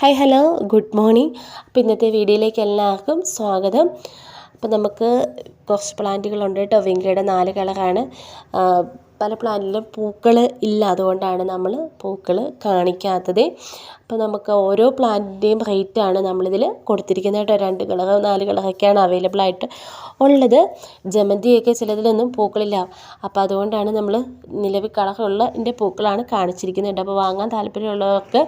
Hi hello good morning അപ്പോൾ ഇന്നത്തെ വീഡിയോയിലേക്ക് എല്ലാവർക്കും സ്വാഗതം. അപ്പോൾ നമുക്ക് കുറച്ച് പ്ലാന്റുകളുണ്ട് കേട്ടോ വിങ്കയുടെ നാല് കളറാണ് പല പ്ലാന്റിലും പൂക്കൾ ഇല്ല. അതുകൊണ്ടാണ് നമ്മൾ പൂക്കൾ കാണിക്കാത്തത്. അപ്പോൾ നമുക്ക് ഓരോ പ്ലാന്റിന്റെയും റേറ്റാണ് നമ്മളിതിൽ കൊടുത്തിരിക്കുന്നത് കേട്ടോ. രണ്ട് കളർ നാല് കളറൊക്കെയാണ് അവൈലബിൾ ആയിട്ട് ഉള്ളത്. ജമന്തിയൊക്കെ ചിലതിലൊന്നും പൂക്കളില്ല. അപ്പോൾ അതുകൊണ്ടാണ് നമ്മൾ നിലവിൽ കളറുള്ള എന്റെ പൂക്കളാണ് കാണിച്ചിരിക്കുന്നത് അപ്പോൾ വാങ്ങാൻ താല്പര്യമുള്ളവർക്ക്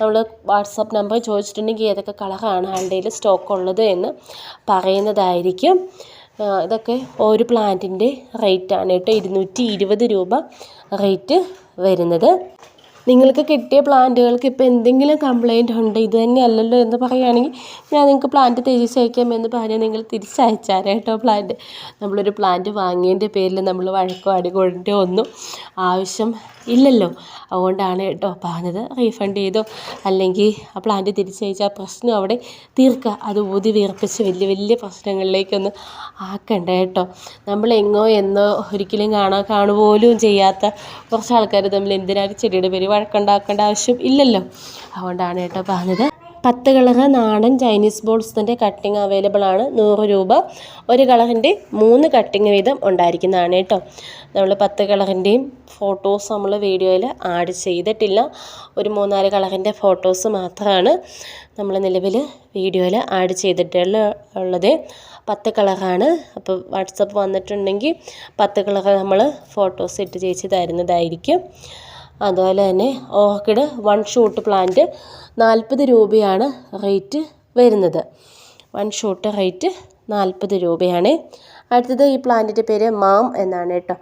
നമ്മൾ വാട്സപ്പ് നമ്പർ ചോദിച്ചിട്ടുണ്ടെങ്കിൽ ഏതൊക്കെ കളറാണ് ആളുടെ സ്റ്റോക്ക് ഉള്ളത് എന്ന് പറയുന്നതായിരിക്കും. ഇതൊക്കെ ഒരു പ്ലാന്റിന്റെ റേറ്റാണ് കേട്ടോ. ഇരുന്നൂറ്റി ഇരുപത് രൂപ റേറ്റ് വരുന്നത്. നിങ്ങൾക്ക് കിട്ടിയ പ്ലാന്റുകൾക്ക് ഇപ്പോൾ എന്തെങ്കിലും കംപ്ലയിന്റ് ഉണ്ട് ഇത് തന്നെയല്ലല്ലോ എന്ന് പറയുകയാണെങ്കിൽ ഞാൻ നിങ്ങൾക്ക് പ്ലാന്റ് തിരിച്ചയക്കാം എന്ന് പറഞ്ഞാൽ നിങ്ങൾ തിരിച്ചയച്ചാൽ കേട്ടോ പ്ലാന്റ് നമ്മളൊരു പ്ലാന്റ് വാങ്ങിയതിന്റെ പേരിൽ നമ്മൾ വഴക്കോ അടികൊണ്ടോ ഒന്നും ആവശ്യം ഇല്ലല്ലോ. അതുകൊണ്ടാണ് കേട്ടോ പറഞ്ഞത്. റീഫണ്ട് ചെയ്തോ അല്ലെങ്കിൽ ആ പ്ലാന്റ് തിരിച്ചയച്ചാൽ പ്രശ്നം അവിടെ തീർക്കുക. അത് ഊതി വീർപ്പിച്ച് വലിയ വലിയ പ്രശ്നങ്ങളിലേക്കൊന്നും ആക്കണ്ട കേട്ടോ. നമ്മൾ എങ്ങോ എന്നോ ഒരിക്കലും കാണാൻ കാണുപോലും ചെയ്യാത്ത കുറച്ച് ആൾക്കാർ തമ്മിൽ എന്തിനാണ് ചെടിയുടെ പേര് വഴക്കുണ്ടാക്കേണ്ട ആവശ്യം ഇല്ലല്ലോ. അതുകൊണ്ടാണ് കേട്ടോ പറഞ്ഞത്. പത്ത് കളറ് നാടൻ ചൈനീസ് ബോൾസിന്റെ കട്ടിങ് അവൈലബിൾ ആണ്. നൂറ് രൂപ. ഒരു കളറിന്റെ മൂന്ന് കട്ടിങ് വീതം ഉണ്ടായിരിക്കുന്നതാണ് കേട്ടോ. നമ്മൾ പത്ത് കളറിന്റെയും ഫോട്ടോസ് നമ്മൾ വീഡിയോയിൽ ആഡ് ചെയ്തിട്ടില്ല. ഒരു മൂന്നാൽ കളറിന്റെ ഫോട്ടോസ് മാത്രമാണ് നമ്മൾ നിലവിൽ വീഡിയോയിൽ ആഡ് ചെയ്തിട്ടുള്ള ഉള്ളത്. പത്ത് കളറാണ്. അപ്പോൾ വാട്സപ്പ് വന്നിട്ടുണ്ടെങ്കിൽ പത്ത് കളർ നമ്മൾ ഫോട്ടോസ് ഇട്ട് ചേച്ചി തരുന്നതായിരിക്കും. അതുപോലെ തന്നെ ഓർക്കിഡ് വൺ ഷൂട്ട് പ്ലാന്റ് നാൽപ്പത് രൂപയാണ് റേറ്റ് വരുന്നത്. വൺ ഷൂട്ട് റേറ്റ് നാൽപ്പത് രൂപയാണ്. അടുത്തത് ഈ പ്ലാന്റിന്റെ പേര് മാം എന്നാണ് കേട്ടോ.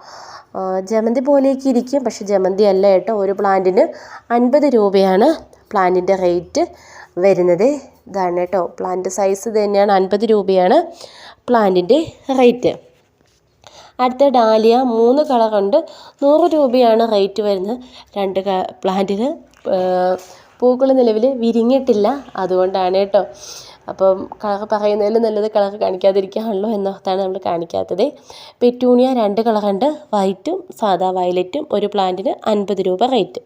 ജമന്തി പോലെയൊക്കെ ഇരിക്കും പക്ഷെ ജമന്തി അല്ല കേട്ടോ. ഒരു പ്ലാന്റിന് അൻപത് രൂപയാണ് പ്ലാന്റിന്റെ റേറ്റ് വരുന്നത്. ഇതാണ് കേട്ടോ. പ്ലാന്റ് സൈസ് തന്നെയാണ്. അൻപത് രൂപയാണ് പ്ലാന്റിന്റെ റേറ്റ്. അടുത്ത ഡാലിയ മൂന്ന് കളർ ഉണ്ട് നൂറ് രൂപയാണ് റേറ്റ് വരുന്നത്. രണ്ട് പ്ലാന്റിന് പൂക്കൾ നിലവിൽ വിരിഞ്ഞിട്ടില്ല. അതുകൊണ്ടാണ് കേട്ടോ. അപ്പം കളർ പറയുന്നതിൽ നല്ലത് കളർ കാണിക്കാതിരിക്കുകയാണല്ലോ എന്നോർത്താണ് നമ്മൾ കാണിക്കാത്തത്. പെറ്റൂണിയ രണ്ട് കളറുണ്ട് വൈറ്റും സാദാ വയലറ്റും ഒരു പ്ലാന്റിന് അൻപത് രൂപ റേറ്റ്